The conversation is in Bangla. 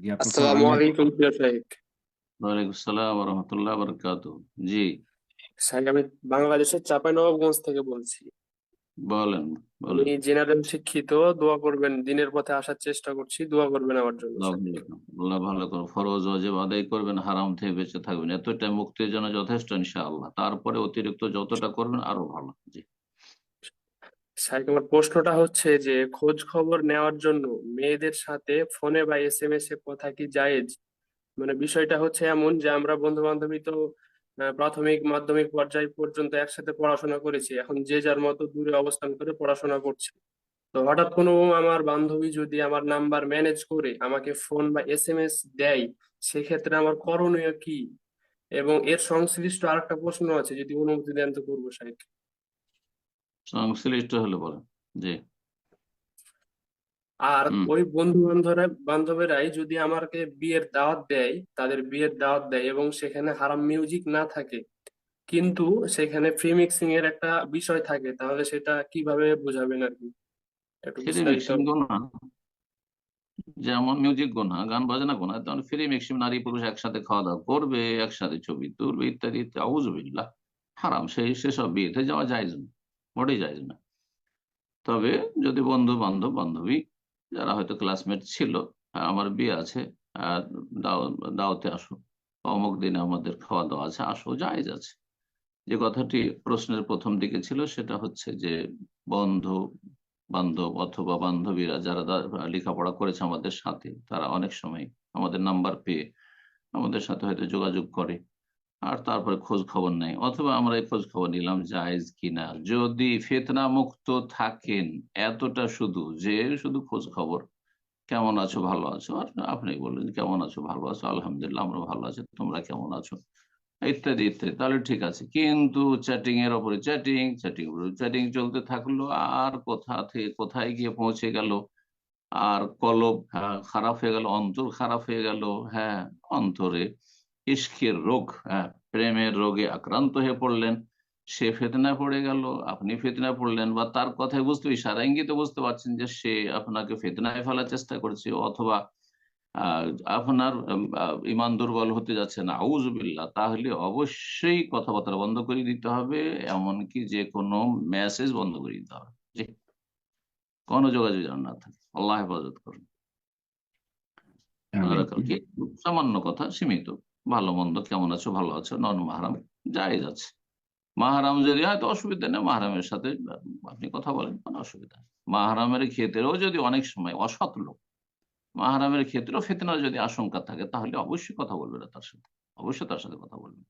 জি আপনি আসসালামু আলাইকুম প্রিয় শাইখ ওয়ালাইকুম আসসালাম রহমতুল্লাহ বরকাত জি আমি বাংলাদেশের চাঁপাইনবাবগঞ্জ থেকে বলছি বলেন আমি জেনারেল শিক্ষিত দোয়া করবেন দিনের পথে আসার চেষ্টা করছি দোয়া করবেন আমার জন্য আল্লাহ শাইখ। ভালো করুন। আল্লাহ ভালো করুন ফরজ ওয়াজিব আদায় করবেন হারাম থেকে বেঁচে থাকবেন এতটা মুক্তির জন্য যথেষ্ট ইনশাআল্লাহ তারপরে অতিরিক্ত যতটা করবেন আরও ভালো জি শাইখ আমার প্রশ্নটা হচ্ছে যে, খোঁজ খবর নেওয়ার জন্য মেয়েদের সাথে ফোনে বা এসএমএস এ কথা কি জায়েজ? মানে বিষয়টা হচ্ছে এমন যে, আমরা বন্ধু বান্ধবী তো প্রাথমিক মাধ্যমিক পর্যায় পর্যন্ত একসাথে পড়াশোনা করেছি। এখন যে যার মতো দূরে অবস্থান করে পড়াশোনা করছে। তো হঠাৎ কোনো আমার বান্ধবী যদি আমার নাম্বার ম্যানেজ করে আমাকে ফোন বা এস এম এস দেয়, সেক্ষেত্রে আমার করণীয় কি? এবং এর সংশ্লিষ্ট আরেকটা প্রশ্ন আছে যদি অনুমতি দেন তো করব শাইখ সংশ্লিষ্ট হলে বলেন জি। আর ওই বন্ধু বান্ধবরা বান্ধবেরাই যদি আমাকে বিয়ের দাওয়াত দেয় তাদের বিয়ের দাওয়াত দেয় এবং সেখানে হারাম মিউজিক না থাকে কিন্তু সেখানে ফ্রি মিক্সিং এর একটা বিষয় থাকে তাহলে সেটা কীভাবে বোঝাবেন আর কি? যেমন মিউজিক গোনা গান বাজনা গোনা তেমন ফ্রি মিক্সিং নারী পুরুষ একসাথে খাওয়া দাওয়া করবে একসাথে ছবি তুলবে ইত্যাদি ইত্যাদি আউজুবিল্লাহ হারাম সেই সেসব বিয়েতে যাওয়া যায় না। মোটেই যায় না। তবে যদি বন্ধু বান্ধব, বান্ধবী যারা হয়তো ক্লাসমেট ছিল আমার বিয়ে আছে, আর দাও- দাওয়াতে আসো অমুক দিনে আমাদের খাওয়া দাওয়া আছে, আসো জায়েজ আছে যে কথাটি প্রশ্নের প্রথম দিকে ছিল, সেটা হচ্ছে যে বন্ধু বান্ধব অথবা বান্ধবীরা যারা লেখাপড়া করেছে আমাদের সাথে, তারা অনেক সময় আমাদের নাম্বার পেয়ে আমাদের সাথে হয়তো যোগাযোগ করে। আর তারপরে খোঁজ খবর নেয় অথবা আমরা এই খোঁজ খবর নিলাম জায়েজ কিনা। যদি ফেতনা মুক্ত থাকেন এতটা শুধু যে শুধু খোঁজ খবর কেমন আছো ভালো আছো? আর আপনি বললেন কেমন আছো ভালো আছো? আলহামদুলিল্লাহ আমরা ভালো আছি। তোমরা কেমন আছো? ইত্যাদি ইত্যাদি। তাহলে ঠিক আছে। কিন্তু চ্যাটিং এর উপরে চ্যাটিং চ্যাটিং চ্যাটিং চলতে থাকল আর কোথা থেকে কোথায় গিয়ে পৌঁছে গেল? আর কলব হ্যাঁ, খারাপ হয়ে গেল অন্তর খারাপ হয়ে গেল। হ্যাঁ অন্তরে ইস্কের রোগ হ্যাঁ প্রেমের রোগে আক্রান্ত হয়ে পড়লেন সে ফেতনা পড়ে গেল আপনি ফেতনা পড়লেন বা তার কথায় বুঝতে ইশারা ইঙ্গিতে বুঝতে পারছেন যে সে আপনাকে ফেতনায় ফেলার চেষ্টা করছে অথবা আপনার ইমান দুর্বল হতে যাচ্ছে না আউজুবিল্লাহ তাহলে অবশ্যই কথাবার্তা বন্ধ করে দিতে হবে এমনকি যে কোনো মেসেজ বন্ধ করে দিতে হবে। জি। কোনো যোগাযোগ যেন না থাকে। আল্লাহ হেফাজত করুন। সামান্য কথা সীমিত। ভালো মন্দ, কেমন আছো, ভালো আছো, নন মাহারাম, যাই যাচ্ছে। মাহারাম যদি হয়তো অসুবিধা নেই, মাহারামের সাথে আপনি কথা বলেন, কোনো অসুবিধা মাহারামের ক্ষেত্রেও যদি অনেক সময় অসৎ লোক, মাহারামের ক্ষেত্রেও ফেতনার যদি আশঙ্কা থাকে, তাহলে অবশ্যই কথা বলবে না তার সাথে। অবশ্যই তার সাথে কথা বলবে